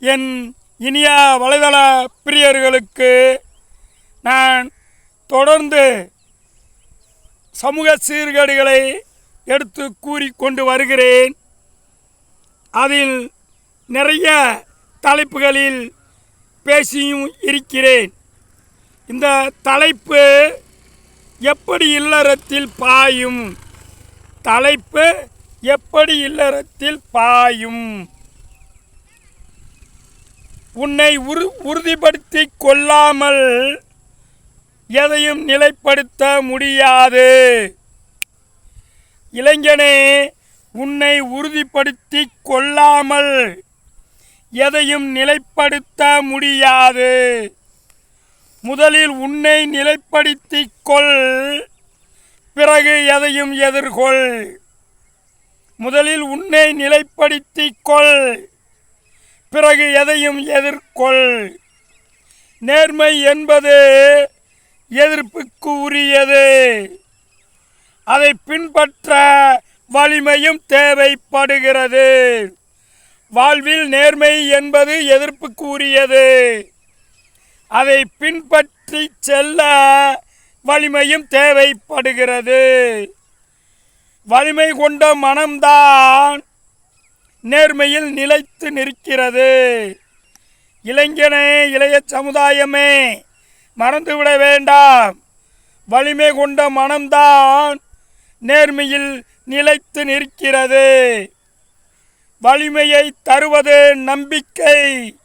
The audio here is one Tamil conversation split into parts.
என் இனிய வலைதள பிரியர்களுக்கு நான் தொடர்ந்து சமூக சீர்கேடுகளை எடுத்து கூறிக்கொண்டு வருகிறேன். அதில் நிறைய தலைப்புகளில் பேசியும் இருக்கிறேன். இந்த தலைப்பு எப்படி இல்லறத்தில் பாயும்? தலைப்பு எப்படி இல்லறத்தில் பாயும்? உன்னை உறு உறுதிப்படுத்தி கொள்ளாமல் எதையும் நிலைப்படுத்த முடியாது. இளைஞனே உன்னை உறுதிப்படுத்தி கொள்ளாமல் எதையும் நிலைப்படுத்த முடியாது. முதலில் உன்னை நிலைப்படுத்தி கொள் பிறகு எதையும் எதிர்கொள். முதலில் உன்னை நிலைப்படுத்திக் கொள். பிறகு எதையும் எதிர்கொள். நேர்மை என்பது எதிர்ப்புக்கு உரியது. அதை பின்பற்ற வலிமையும் தேவைப்படுகிறது. வாழ்வில் நேர்மை என்பது எதிர்ப்புக்கு உரியது. அதை பின்பற்றி செல்ல வலிமையும் தேவைப்படுகிறது. வலிமை கொண்ட மனம்தான் நேர்மையில் நிலைத்து நிற்கிறது. இளைஞனே இளைய சமுதாயமே மறந்துவிட வேண்டாம். வலிமை கொண்ட மனம்தான் நேர்மையில் நிலைத்து நிற்கிறது. வலிமையை தருவது நம்பிக்கை.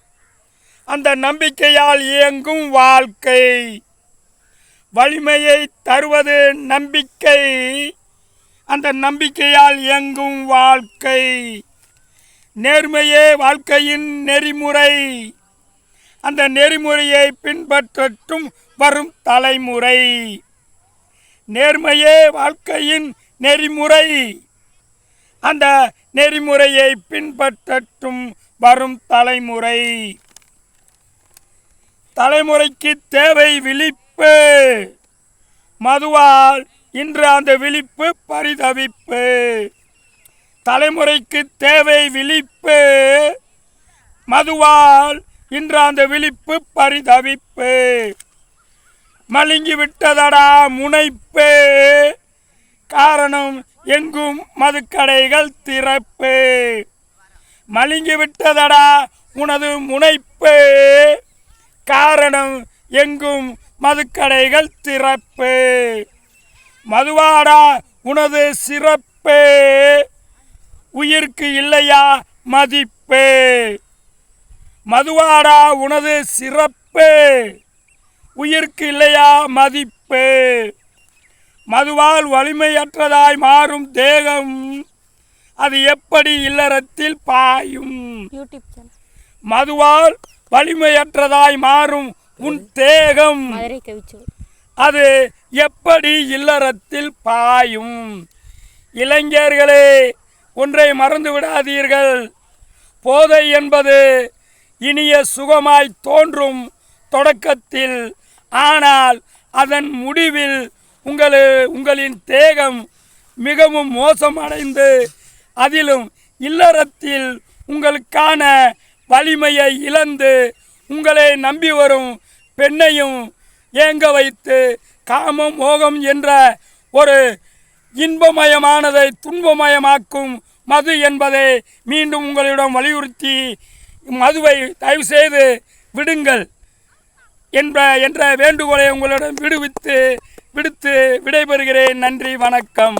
அந்த நம்பிக்கையால் இயங்கும் வாழ்க்கை. வலிமையை தருவது நம்பிக்கை. அந்த நம்பிக்கையால் இயங்கும் வாழ்க்கை. நேர்மையே வாழ்க்கையின் நெறிமுறை. அந்த நெறிமுறையை பின்பற்றட்டும் வரும் தலைமுறை. நேர்மையே வாழ்க்கையின் நெறிமுறை. அந்த நெறிமுறையை பின்பற்றட்டும் வரும் தலைமுறை. தலைமுறைக்கு தேவை விழிப்பு. மதுவால் இன்று அந்த விழிப்பு பரிதவிப்பு. தலைமுறைக்கு தேவை விழிப்பு. மதுவால் இன்று அந்த விழிப்பு பரிதவிப்பு. மலுங்கி விட்டதடா முனைப்பு. காரணம் எங்கும் மதுக்கடைகள் திறப்பு. மலுங்கி விட்டதடா உனது முனைப்பு. காரணம் எங்கும் மதுக்கடைகள் திறப்பு. மதுவாடா உனது சிறப்பு. உயிருக்கு இல்லையா? மதிப்பு. மதுவாடா உனது சிறப்பு. உயிருக்கு இல்லையா? மதிப்பு. மதுவால் வலிமையற்றதாய் மாறும் தேகம். அது எப்படி இல்லறத்தில் பாயும்? மதுவால் வலிமையற்றதாய் மாறும் உன் தேகம். அது எப்படி இல்லறத்தில் பாயும்? இளைஞர்களே ஒன்றை மறந்து விடாதீர்கள். போதை என்பது இனிய சுகமாய் தோன்றும் தொடக்கத்தில் ஆனால் அதன் முடிவில் உங்களு உங்களின் தேகம் மிகவும் மோசமடைந்து அதிலும் இல்லறத்தில் உங்களுக்கான வலிமையை இழந்து உங்களை நம்பி வரும் பெண்ணையும் ஏங்க வைத்து காமம் மோகம் என்ற ஒரு இன்பமயமானதை துன்பமயமாக்கும் மது என்பதை மீண்டும் உங்களிடம் வலியுறுத்தி மதுவை தயவு செய்து விடுங்கள் என்ற என்ற வேண்டுகோளை உங்களிடம் விடுவித்து விடுத்து விடைபெறுகிறேன். நன்றி வணக்கம்.